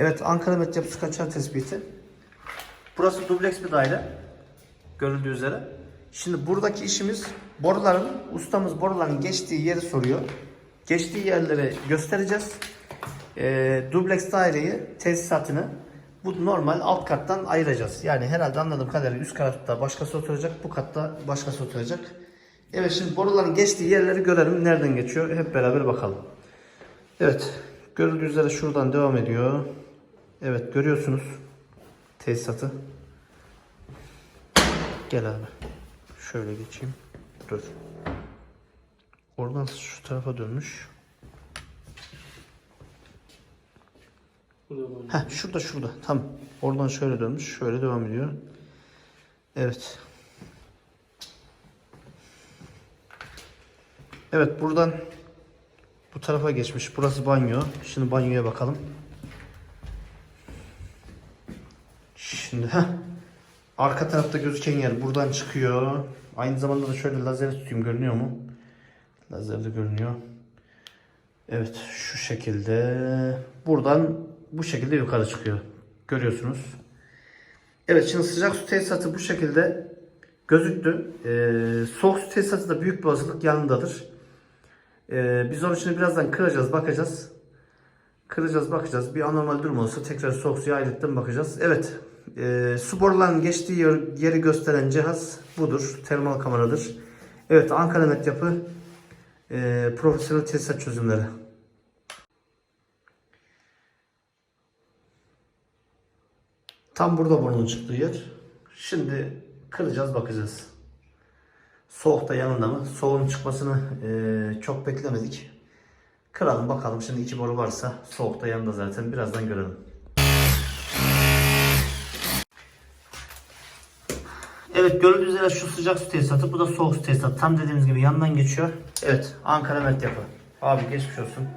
Evet Ankara Met Yapı Su Kaçar tespiti. Burası dubleks bir daire. Görüldüğü üzere. Şimdi buradaki işimiz boruların, ustamız boruların geçtiği yeri soruyor. Geçtiği yerleri göstereceğiz. Ee, dubleks daireyi, tesisatını bu normal alt kattan ayıracağız. Yani herhalde anladığım kadarıyla üst katta başkası oturacak, bu katta başkası oturacak. Evet şimdi boruların geçtiği yerleri görelim. Nereden geçiyor? Hep beraber bakalım. Evet. Görüldüğü üzere şuradan devam ediyor. Evet görüyorsunuz tesisatı. Gel abi. Şöyle geçeyim. Dur. Oradan şu tarafa dönmüş. Heh, şurada şurada. Tam. Oradan şöyle dönmüş. Şöyle devam ediyor. Evet. Evet buradan bu tarafa geçmiş. Burası banyo. Şimdi banyoya bakalım. Şimdi heh. Arka tarafta gözüken yer buradan çıkıyor. Aynı zamanda da şöyle lazer tutayım görünüyor mu? Lazer de görünüyor. Evet şu şekilde. Buradan bu şekilde yukarı çıkıyor. Görüyorsunuz. Evet şimdi sıcak su tesisatı bu şekilde gözüktü. Ee, soğuk su tesisatı da büyük bir olasılık yanındadır. Ee, biz onun için birazdan kıracağız, bakacağız. Kıracağız, bakacağız. Bir anormal durum olursa tekrar soğuk suya ayrıca bakacağız. Evet, e, su borularının geçtiği yer- yeri gösteren cihaz budur. Termal kameradır. Evet, Ankara Met Yapı e, profesyonel tesisat çözümleri. Tam burada borunun çıktığı yer. Şimdi kıracağız, bakacağız. Soğuk da yanında mı? Soğuğun çıkmasını eee, çok beklemedik. Kıralım bakalım. Şimdi iki boru varsa soğuk da yanında zaten. Birazdan görelim. Evet gördüğünüz üzere şu sıcak su tesisatı. Bu da soğuk su tesisatı. Tam dediğimiz gibi yandan geçiyor. Evet Ankara Met Yapı. Abi geçmiş olsun.